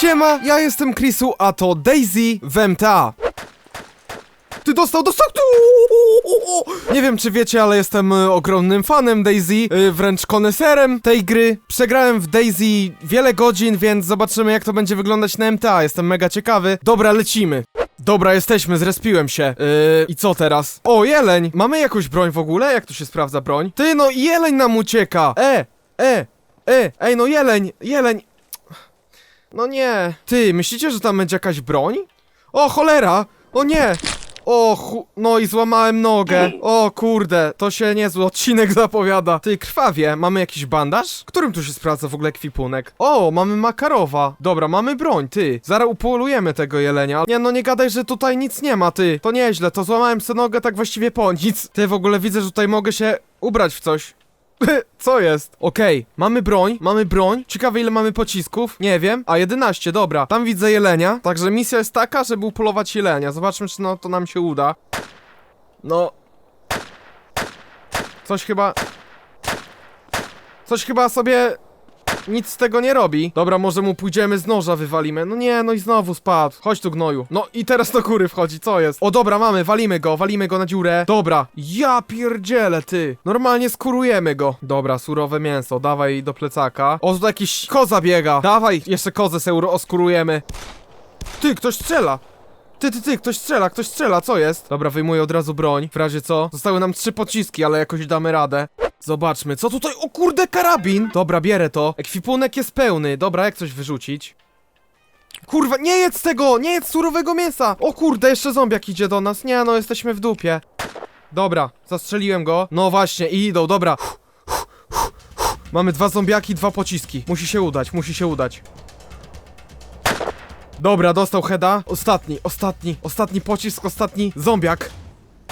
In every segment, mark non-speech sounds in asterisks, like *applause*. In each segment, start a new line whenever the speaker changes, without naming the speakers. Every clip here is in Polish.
Siema, ja jestem Chrisu, a to Daisy w MTA. Ty dostał, dostał! Tu! Nie wiem czy wiecie, ale jestem y, ogromnym fanem Daisy, y, wręcz koneserem tej gry. Przegrałem w Daisy wiele godzin, więc zobaczymy jak to będzie wyglądać na MTA. Jestem mega ciekawy. Dobra, lecimy. Dobra, jesteśmy, zrespiłem się. Yy, I co teraz? O, jeleń! Mamy jakąś broń w ogóle? Jak tu się sprawdza broń? Ty, no jeleń nam ucieka! E! E! E! Ej, no jeleń! Jeleń! No nie. Ty, myślicie, że tam będzie jakaś broń? O, cholera! O nie! O, chu... No i złamałem nogę. O kurde, to się niezły odcinek *laughs* zapowiada. Ty, krwawie, mamy jakiś bandaż? Którym tu się sprawdza w ogóle ekwipunek? O, mamy Makarowa. Dobra, mamy broń, ty. Zaraz upolujemy tego jelenia. Nie, no nie gadaj, że tutaj nic nie ma, ty. To nieźle, to złamałem sobie nogę tak właściwie po nic. Ty, w ogóle widzę, że tutaj mogę się ubrać w coś. *laughs* Co jest? Okej, mamy broń, mamy broń. Ciekawe ile mamy pocisków. Nie wiem. A 11, dobra. Tam widzę jelenia. Także misja jest taka, żeby upolować jelenia. Zobaczmy, czy no to nam się uda. No. Coś chyba. Coś chyba sobie. Nic z tego nie robi. Dobra, może mu pójdziemy z noża wywalimy. No nie, no i znowu spadł. Chodź tu gnoju. No i teraz do góry wchodzi, co jest? O dobra, mamy, walimy go, walimy go na dziurę. Dobra, ja pierdzielę, ty. Normalnie skurujemy go. Dobra, surowe mięso, dawaj do plecaka. O, tu jakiś koza biega. Dawaj, jeszcze kozę se oskurujemy. Ty, ktoś strzela. Ty, ty, ty, ktoś strzela, ktoś strzela, co jest? Dobra, wyjmuję od razu broń, w razie co? Zostały nam trzy pociski, ale jakoś damy radę. Zobaczmy, co tutaj? O kurde, karabin! Dobra, bierę to. Ekwipunek jest pełny. Dobra, jak coś wyrzucić? Kurwa, nie jedz tego! Nie jedz surowego mięsa! O kurde, jeszcze zombiak idzie do nas. Nie, no, jesteśmy w dupie. Dobra, zastrzeliłem go. No właśnie, i idą, dobra. Mamy dwa zombiaki, dwa pociski. Musi się udać, musi się udać. Dobra, dostał heada. Ostatni, ostatni, ostatni pocisk, ostatni zombiak.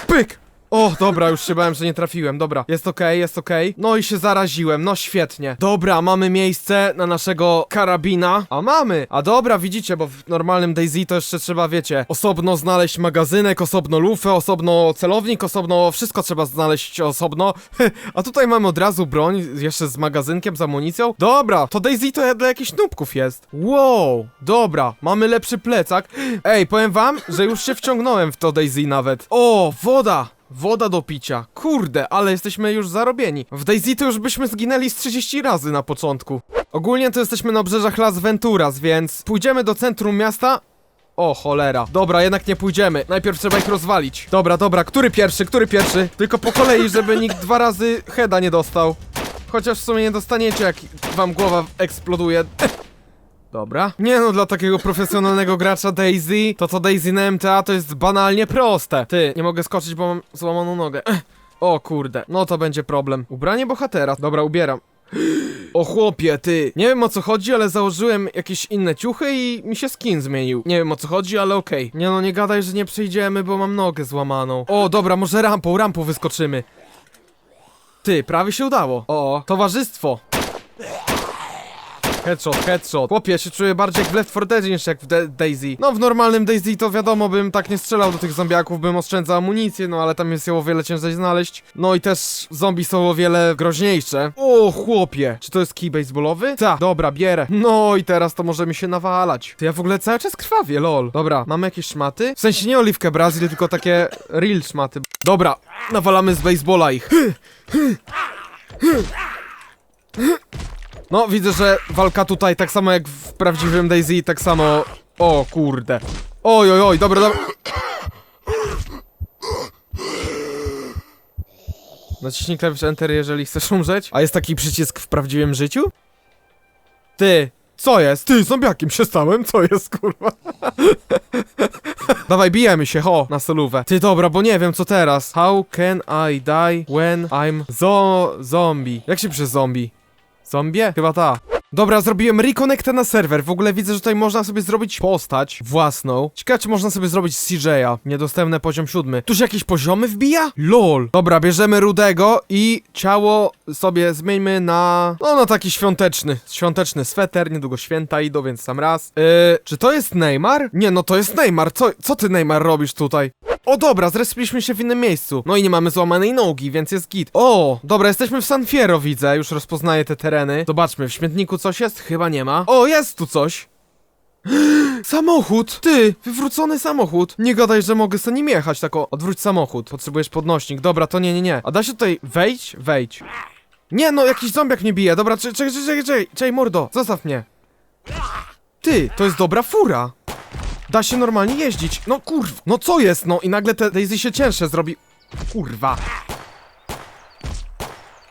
Pyk! O, dobra, już się bałem, że nie trafiłem. Dobra, jest okej, jest okej. No i się zaraziłem, no świetnie. Dobra, mamy miejsce na naszego karabina. A mamy! A dobra, widzicie, bo w normalnym Daisy to jeszcze trzeba, wiecie, osobno znaleźć magazynek, osobno lufę, osobno celownik, osobno wszystko trzeba znaleźć osobno. *laughs* A tutaj mamy od razu broń, jeszcze z magazynkiem, z amunicją. Dobra, to Daisy to dla jakichś nubków jest. Wow, dobra, mamy lepszy plecak. Ej, powiem wam, że już się wciągnąłem w to Daisy nawet. O, woda! Woda do picia. Kurde, ale jesteśmy już zarobieni. W Daisy to już byśmy zginęli z 30 razy na początku. Ogólnie to jesteśmy na obrzeżach Las Venturas, więc pójdziemy do centrum miasta. O, cholera. Dobra, jednak nie pójdziemy. Najpierw trzeba ich rozwalić. Dobra, dobra, który pierwszy, który pierwszy? Tylko po kolei, żeby nikt dwa razy heada nie dostał. Chociaż w sumie nie dostaniecie, jak wam głowa eksploduje. *laughs* Dobra. Nie no, dla takiego profesjonalnego *laughs* gracza Daisy, to co Daisy na MTA to jest banalnie proste. Ty, nie mogę skoczyć, bo mam złamaną nogę. *clears throat* O kurde, no to będzie problem. Ubranie bohatera. Dobra, ubieram. *gasps* O chłopie, ty. Nie wiem o co chodzi, ale założyłem jakieś inne ciuchy i mi się skin zmienił. Nie wiem o co chodzi, ale okej. Nie no, nie gadaj, że nie przejdziemy, bo mam nogę złamaną. O, dobra, może rampą, rampą wyskoczymy. Ty, prawie się udało. O, towarzystwo. Headshot, headshot. Chłopie, ja się czuję bardziej jak w Left 4 Dead niż jak w Daisy. No, w normalnym Daisy to wiadomo, bym tak nie strzelał do tych zombiaków, bym oszczędzał amunicję, no ale tam jest ją o wiele ciężej znaleźć. No i też zombie są o wiele groźniejsze. O, chłopie. Czy to jest kij baseballowy? Ta, dobra, bierę. No i teraz to możemy się nawalać. To ja w ogóle cały czas krwawię, lol. Dobra, mamy jakieś szmaty? W sensie nie oliwkę Brazil, tylko takie real szmaty. Dobra, nawalamy z baseballa ich. No, widzę, że walka tutaj tak samo jak w prawdziwym Daisy, tak samo... O kurde. Oj, oj, oj, dobra, dobra. Naciśnij klawisz Enter, jeżeli chcesz umrzeć. A jest taki przycisk w prawdziwym życiu? Ty, co jest? Ty, zombiakiem się stałem? Co jest, kurwa? Dawaj, bijemy się, ho, na solówę. Ty, dobra, bo nie wiem, co teraz. How can I die when I'm zo zombie? Jak się pisze zombie? Zombie? Chyba ta. Dobra, zrobiłem reconnectę na serwer. W ogóle widzę, że tutaj można sobie zrobić postać własną. Ciekawe, czy można sobie zrobić CJ'a. Niedostępny poziom siódmy. Tuż jakieś poziomy wbija? LOL. Dobra, bierzemy rudego i ciało sobie zmieńmy na... No, na taki świąteczny. Świąteczny sweter. Niedługo święta idą, więc sam raz. Yy, czy to jest Neymar? Nie, no to jest Neymar. Co, co ty, Neymar, robisz tutaj? O dobra, zrespiliśmy się w innym miejscu. No i nie mamy złamanej nogi, więc jest git. O, dobra, jesteśmy w San Fierro, widzę. Już rozpoznaję te tereny. Zobaczmy, w śmietniku coś jest? Chyba nie ma. O, jest tu coś. *gasps* Samochód! Ty! Wywrócony samochód! Nie gadaj, że mogę sobie nim jechać, tak o, odwróć samochód. Potrzebujesz podnośnik. Dobra, to nie, nie, nie. A da się tutaj wejść? Wejdź. Nie, no, jakiś zombiak mnie bije. Dobra, czekaj, czekaj, czekaj, czekaj, mordo, zostaw mnie. Ty, to jest dobra fura. Da się normalnie jeździć. No kurwa, no co jest, no i nagle te Daisy się cięższe zrobi. Kurwa.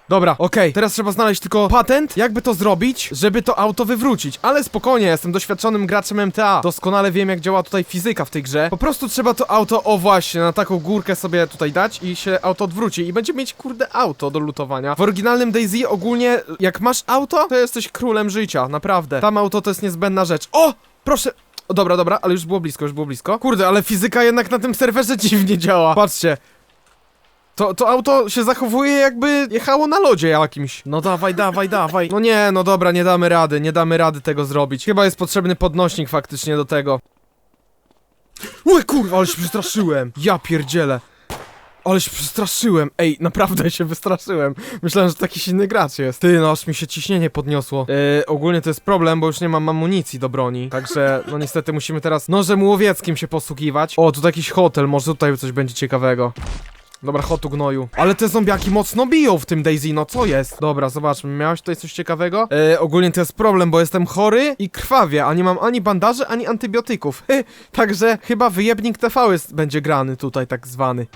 Dobra, okej, teraz trzeba znaleźć tylko patent, jakby to zrobić, żeby to auto wywrócić. Ale spokojnie, jestem doświadczonym graczem MTA. Doskonale wiem, jak działa tutaj fizyka w tej grze. Po prostu trzeba to auto, o właśnie, na taką górkę sobie tutaj dać i się auto odwróci. I będzie mieć, kurde, auto do lutowania. W oryginalnym Daisy ogólnie, jak masz auto, to jesteś królem życia, naprawdę. Tam auto to jest niezbędna rzecz. O! Proszę, o, dobra, dobra, ale już było blisko, już było blisko. Kurde, ale fizyka jednak na tym serwerze *laughs* dziwnie działa. Patrzcie. To, to auto się zachowuje jakby jechało na lodzie jakimś. No dawaj, dawaj, dawaj. No nie, no dobra, nie damy rady, nie damy rady tego zrobić. Chyba jest potrzebny podnośnik faktycznie do tego. Ue kurwa, ale się przestraszyłem. Ja pierdzielę. Ale się przestraszyłem. Ej, naprawdę się wystraszyłem. Myślałem, że to jakiś inny gracz jest. Ty, no aż mi się ciśnienie podniosło. Yy, ogólnie to jest problem, bo już nie mam amunicji do broni. Także, no niestety musimy teraz nożem łowieckim się posługiwać. O, tutaj jakiś hotel, może tutaj coś będzie ciekawego. Dobra, hotu gnoju. Ale te zombiaki mocno biją w tym Daisy, no co jest? Dobra, zobaczmy, miałeś tutaj coś ciekawego? E, ogólnie to jest problem, bo jestem chory i krwawię, a nie mam ani bandaży, ani antybiotyków. *laughs* Także chyba wyjebnik TV jest, będzie grany tutaj, tak zwany.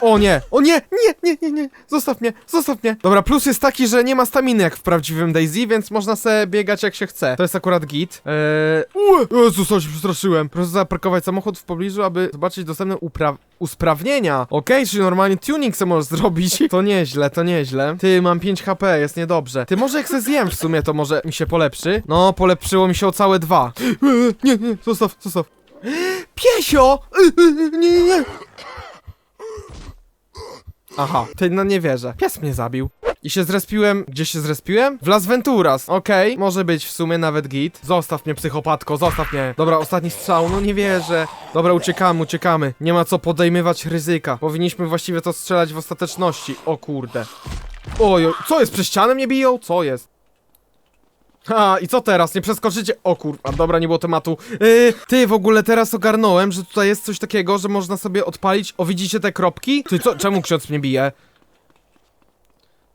O nie, o nie, nie, nie, nie, nie, zostaw mnie, zostaw mnie. Dobra, plus jest taki, że nie ma staminy jak w prawdziwym Daisy, więc można sobie biegać jak się chce. To jest akurat git. Eee, Jezus, się przestraszyłem. Proszę zaparkować samochód w pobliżu, aby zobaczyć dostępne upra usprawnienia. Okej, czyli normalnie tuning se możesz zrobić. *laughs* To nieźle, to nieźle. Ty, mam 5 HP, jest niedobrze. Ty, może jak se zjem w sumie, to może mi się polepszy? No, polepszyło mi się o całe dwa. *gasps* Nie, nie, zostaw, zostaw. *gasps* Piesio! *laughs* Nie, nie, nie. Aha, ty no nie wierzę. Pies mnie zabił. I się zrespiłem. Gdzie się zrespiłem? W Las Venturas. Okej, może być w sumie nawet git. Zostaw mnie, psychopatko, zostaw mnie. Dobra, ostatni strzał, no nie wierzę. Dobra, uciekamy, uciekamy. Nie ma co podejmować ryzyka. Powinniśmy właściwie to strzelać w ostateczności. O kurde. Oj, co jest? Przez ścianę mnie biją? Co jest? Ha, i co teraz? Nie przeskoczycie? O kurwa, dobra, nie było tematu. Yy, ty, w ogóle teraz ogarnąłem, że tutaj jest coś takiego, że można sobie odpalić. O, widzicie te kropki? Ty, co? Czemu ksiądz mnie bije?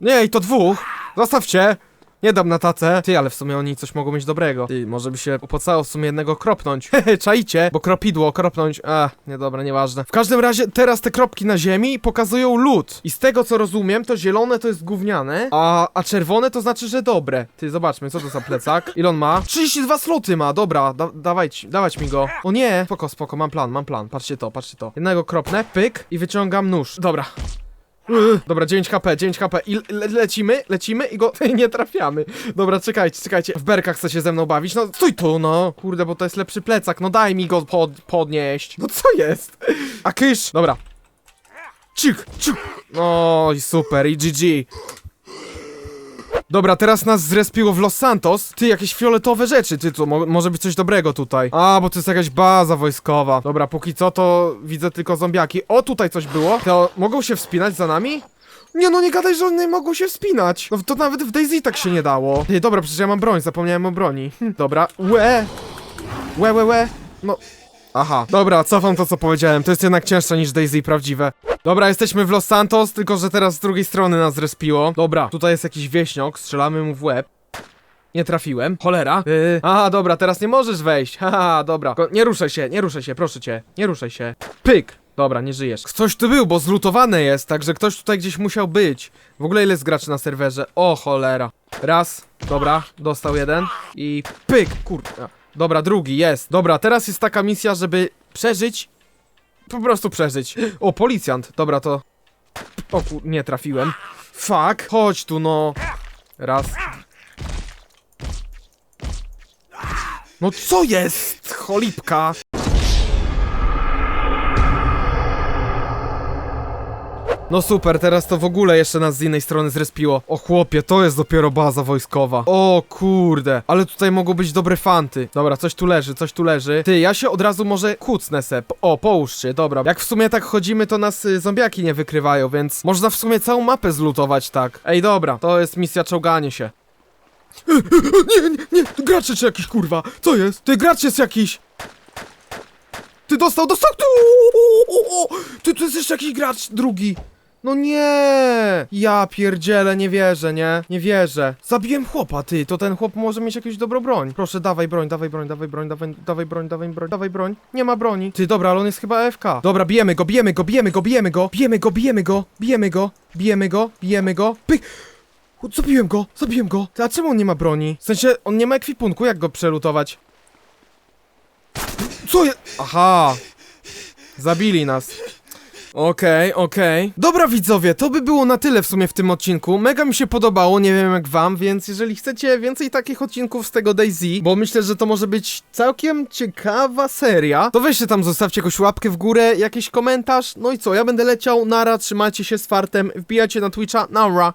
Nie, i to dwóch. Zostawcie. Nie dam na tacę. Ty, ale w sumie oni coś mogą mieć dobrego. Ty, może by się opłacało w sumie jednego kropnąć. *laughs* Hehe, czaicie? Bo kropidło, kropnąć. A, nie dobra, nieważne. W każdym razie, teraz te kropki na ziemi pokazują lód. I z tego co rozumiem, to zielone to jest gówniane, a, a czerwone to znaczy, że dobre. Ty, zobaczmy, co to za plecak. *laughs* Ile on ma? 32 sloty ma, dobra, da, dawać, dawać mi go. O nie, spoko, spoko, mam plan, mam plan. Patrzcie to, patrzcie to. Jednego kropnę, pyk i wyciągam nóż. Dobra. Dobra, 9 HP, 9 HP i le lecimy, lecimy i go *laughs* nie trafiamy. Dobra, czekajcie, czekajcie. W berkach chce się ze mną bawić. No, stój tu, no. Kurde, bo to jest lepszy plecak. No daj mi go pod podnieść. No co jest? A kysz. Dobra. Cik, cik. I super, i GG. Dobra, teraz nas zrespiło w Los Santos. Ty, jakieś fioletowe rzeczy, ty, to mo może być coś dobrego tutaj. A, bo to jest jakaś baza wojskowa. Dobra, póki co to widzę tylko zombiaki. O, tutaj coś było. To mogą się wspinać za nami? Nie no, nie gadaj, że one mogą się wspinać. No to nawet w Daisy tak się nie dało. Ty, dobra, przecież ja mam broń, zapomniałem o broni. Hm, dobra, łe. Łe, łe, łe. No, Aha, dobra, cofam to co powiedziałem, to jest jednak cięższe niż Daisy prawdziwe. Dobra, jesteśmy w Los Santos, tylko że teraz z drugiej strony nas zrespiło. Dobra, tutaj jest jakiś wieśniok, strzelamy mu w łeb. Nie trafiłem, cholera. Yy, aha, dobra, teraz nie możesz wejść. *laughs* Haha, dobra. Ko nie ruszaj się, nie ruszaj się, proszę cię. Nie ruszaj się. Pyk! Dobra, nie żyjesz. Ktoś tu był, bo zlutowane jest, także ktoś tutaj gdzieś musiał być. W ogóle ile jest graczy na serwerze? O cholera. Raz, dobra, dostał jeden i pyk, kurwa. Dobra, drugi, jest. Dobra, teraz jest taka misja, żeby przeżyć. Po prostu przeżyć. O, policjant. Dobra, to... O kur... nie trafiłem. Fuck, chodź tu, no. Raz. No co jest? Cholipka. No super, teraz to w ogóle jeszcze nas z innej strony zrespiło. O chłopie, to jest dopiero baza wojskowa. O kurde, ale tutaj mogą być dobre fanty. Dobra, coś tu leży, coś tu leży. Ty, ja się od razu może kucnę se. O, połóż się, dobra. Jak w sumie tak chodzimy, to nas y, zombiaki nie wykrywają, więc można w sumie całą mapę zlutować tak. Ej, dobra, to jest misja czołganie się. *gasps* Nie, nie, nie, gracz jest jakiś, kurwa. Co jest? Ty, gracz jest jakiś. Ty dostał, dostał, ty, ty, tu jest jeszcze jakiś gracz drugi. No nie! Ja pierdzielę, nie wierzę, nie? Nie wierzę. Zabiłem chłopa, ty, to ten chłop może mieć jakąś dobrą broń. Proszę, dawaj broń, dawaj broń, dawaj broń, dawaj, dawaj broń, dawaj broń, dawaj broń. Nie ma broni. Ty, dobra, ale on jest chyba AFK. Dobra, bijemy go, bijemy go, bijemy go, bijemy go, bijemy go, bijemy go, bijemy go, bijemy go, bijemy go. Pyk! O, Zabiłem go, zabiłem go. A czemu on nie ma broni? W sensie, on nie ma ekwipunku, jak go przelutować? Co jest? Aha! Zabili nas. Okej, okej. Dobra widzowie, to by było na tyle w sumie w tym odcinku. Mega mi się podobało, nie wiem jak wam, więc jeżeli chcecie więcej takich odcinków z tego DayZ, bo myślę, że to może być całkiem ciekawa seria, to weźcie tam, zostawcie jakąś łapkę w górę, jakiś komentarz, no i co, ja będę leciał, nara, trzymajcie się z fartem, wbijajcie na Twitcha, nara.